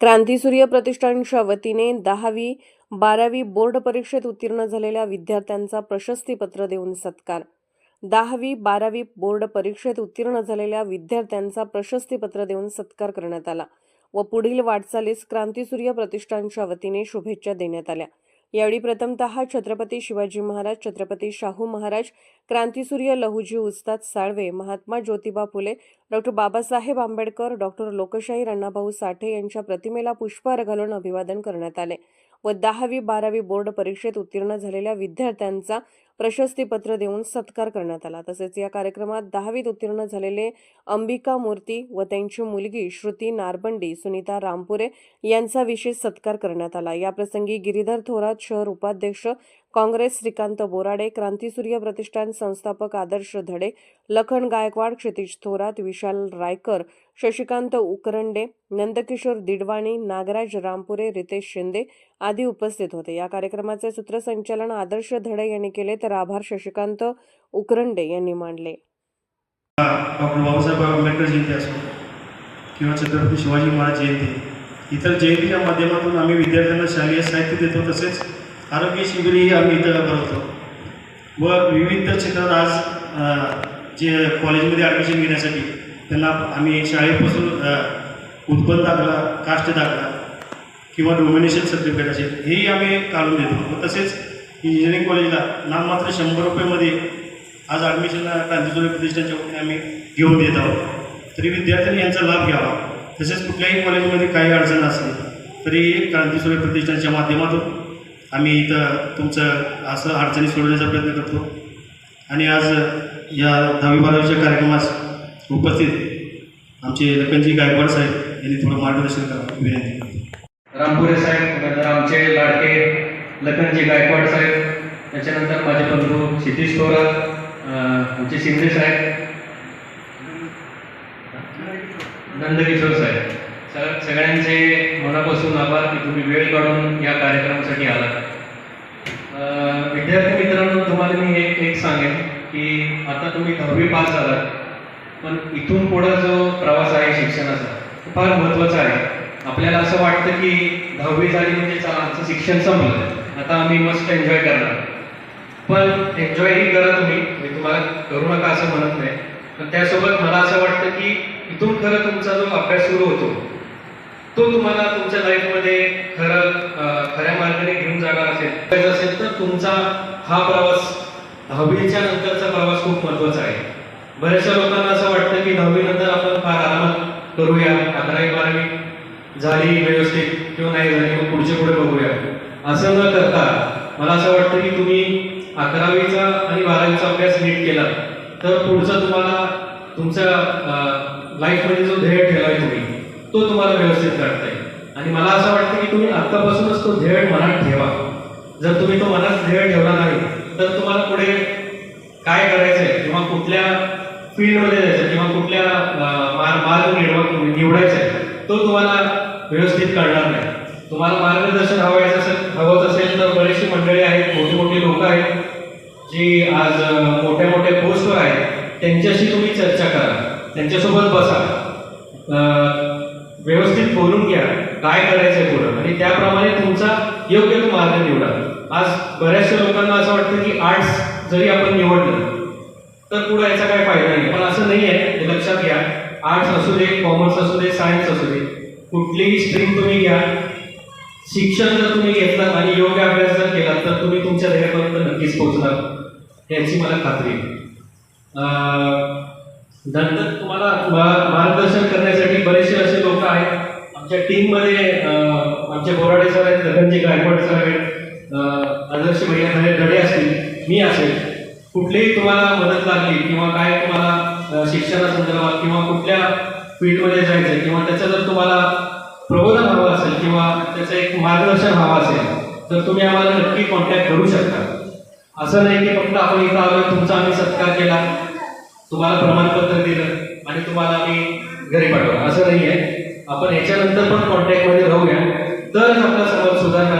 क्रांतीसूर्य प्रतिष्ठानच्या वतीने दहावी बारावी बोर्ड परीक्षेत उत्तीर्ण झालेल्या विद्यार्थ्यांचा प्रशस्तीपत्र देऊन सत्कार. दहावी बारावी बोर्ड परीक्षेत उत्तीर्ण झालेल्या विद्यार्थ्यांचा प्रशस्तीपत्र देऊन सत्कार करण्यात आला व पुढील वाटचालीस क्रांतीसूर्य प्रतिष्ठानच्या वतीने शुभेच्छा देण्यात आल्या. यावेळी प्रथमतः छत्रपती शिवाजी महाराज छत्रपती शाहू महाराज क्रांतीसूर्य लहुजी उस्ताद साळवे महात्मा ज्योतिबा फुले डॉक्टर बाबासाहेब आंबेडकर डॉक्टर लोकशाही अण्णाभाऊ साठे यांच्या प्रतिमेला पुष्पहार घालून अभिवादन करण्यात आले व दहावी बारावी बोर्ड परीक्षेत उत्तीर्ण झालेल्या विद्यार्थ्यांचा प्रशस्तीपत्र देऊन सत्कार करण्यात आला. तसेच या कार्यक्रमात दहावीत उत्तीर्ण झालेले अंबिका मूर्ती व त्यांची मुलगी श्रुती नारबंडी सुनीता रामपुरे यांचा विशेष सत्कार करण्यात आला. याप्रसंगी गिरीधर थोरात शहर उपाध्यक्ष काँग्रेस श्रीकांत बोराडे क्रांतीसूर्य प्रतिष्ठान संस्थापक आदर्श धडे लखन गायकवाड क्षितिज थोरात विशाल रायकर शशिकांत उकरंडे नंदकिशोर दिडवाणी नागराज रामपुरे रितेश शिंदे आदी उपस्थित होते. या कार्यक्रमाचे सूत्रसंचालन आदर्श धडे यांनी केले तर आभार शशिकांत उकरंडे यांनी मांडले. डॉक्टर बाबासाहेब आंबेडकर जयंती असो किंवा छत्रपती शिवाजी महाराज जयंती इतर जयंतीच्या माध्यमातून आम्ही विद्यार्थ्यांना शालेय साहित्य देतो तसेच आरोग्य शिबिरही आम्ही इथं भरवतो. व विविध क्षेत्रात आज जे कॉलेजमध्ये ॲडमिशन घेण्यासाठी त्यांना आम्ही शाळेपासून उत्पन्न दाखला कास्ट दाखला किंवा डोमिनेशन सर्टिफिकेट असेल हेही आम्ही काढून देतो. व तसेच इंजिनिअरिंग कॉलेजला नाममात्र शंभर रुपयेमध्ये आज ॲडमिशन क्रांतीसूर्य प्रतिष्ठानच्या वतीने आम्ही घेऊन देत आहोत. तरी विद्यार्थ्यांनी यांचा लाभ घ्यावा. तसेच कुठल्याही कॉलेजमध्ये काही अडचण असली तरी क्रांतीसूर्य प्रतिष्ठानच्या माध्यमातून आम्ही इथं तुमचं असं अडचणी सोडवण्याचा प्रयत्न करतो. आणि आज या दहावी बारावीच्या कार्यक्रमास उपस्थित आमचे लखनजी गायकवाड साहेब यांनी थोडं मार्गदर्शन करावं. विनंती करतो. रामपुरे साहेब आमचे लाडके लखनजी गायकवाड साहेब त्याच्यानंतर माझे बंधू क्षितिश थोरात आमचे शिंदे साहेब नंदकिशोर साहेब. सग सगळ्यांचे मनापासून आभार की तुम्ही वेळ काढून या कार्यक्रमासाठी आलात. विद्यार्थी मित्रांनो तुम्हाला मी एक एक सांगेन की आता तुम्ही दहावी पास झालात पण इथून पुढं जो प्रवास आहे शिक्षणाचा तो फार महत्त्वाचा आहे. आपल्याला असं वाटतं की दहावी झाली म्हणजे चला आमचं शिक्षण संपलं. आता आम्ही मस्त एन्जॉय करणार. पण एन्जॉयही करा तुम्ही. मी तुम्हाला करू नका असं म्हणत नाही. पण त्यासोबत मला असं वाटतं की इथून खरं तुमचा जो अभ्यास सुरू होतो तो तुम्हाला तुमच्या लाईफमध्ये खरं खऱ्या मार्गाने घेऊन जाणार असेल करायचं असेल तर तुमचा हा प्रवास दहावीच्या नंतरचा प्रवास खूप महत्त्वाचा आहे. बऱ्याचशा लोकांना असं वाटतं की दहावी नंतर आपण फार आरामात करूया अकरावी बारावी झाली व्यवस्थित किंवा नाही झाली मग पुढचे पुढे बघूया. असं न करता मला असं वाटतं की तुम्ही अकरावीचा आणि बारावीचा अभ्यास नीट केला तर पुढचा तुम्हाला तुमच्या लाईफमध्ये जो ध्येय ठेवाय तुम्ही तो तुम्हाला व्यवस्थित काढता येईल. आणि मला असं वाटतं की तुम्ही आत्तापासूनच तो ध्येय मनात ठेवा. जर तुम्ही तो मनात ध्येय ठेवला नाही तर तुम्हाला पुढे काय करायचंय किंवा कुठल्या फील्डमध्ये जायचं किंवा कुठल्या मार्ग निवड निवडायचा आहे तो तुम्हाला व्यवस्थित कळणार नाही. तुम्हाला मार्गदर्शन हवायचं असेल हवंच असेल तर बरेचशी मंडळी आहेत मोठी मोठी लोक आहेत जी आज मोठ्या मोठ्या पोस्टवर आहेत. त्यांच्याशी तुम्ही चर्चा करा. त्यांच्यासोबत बसा. व्यवस्थित बोलून घ्या. काय करायचंय पुढं? आणि त्याप्रमाणे तुमचा योग्य तो मार्ग निवडा. आज बऱ्याचशा लोकांना असं वाटतं की आर्ट्स जरी आपण निवडलं तर पुढं याचा काय फायदा नाही. पण असं नाही आहे हे लक्षात घ्या. आर्ट्स असू दे कॉमर्स असू दे सायन्स असू दे. कुठलीही स्ट्रीम तुम्ही घ्या. शिक्षण जर तुम्ही घेतलात आणि योग्य अभ्यास जर केला तर तुम्ही तुमच्या ध्येयापर्यंत नक्कीच पोहोचणार. याची मला खात्री आहे. नंतर तुम्हाला मार्गदर्शन करण्यासाठी बरेचसे असे लोक आहेत. आमच्या टीममध्ये आमचे बोराडे सर आहेत गगनजी गायकवाड सर आहेत आदर्श भैया धडे धडे असतील मी असेल. कुठलीही तुम्हाला मदत लागली किंवा काय तुम्हाला शिक्षणासंदर्भात किंवा कुठल्या फील्डमध्ये जायचं आहे किंवा त्याचं जर तुम्हाला प्रबोधन हवं असेल किंवा त्याचं एक मार्गदर्शन हवं असेल तर तुम्ही आम्हाला नक्की कॉन्टॅक्ट करू शकता. असं नाही की फक्त आपण इथं आलो तुमचा आम्ही सत्कार केला तुम्हाला प्रमाणपत्र दिलं आणि तुम्हाला आम्ही घरी पाठवलं. असं नाही आहे आपण याच्यानंतर पण कॉन्टॅक्टमध्ये राहूया. तरच आपला समाज सुधारणार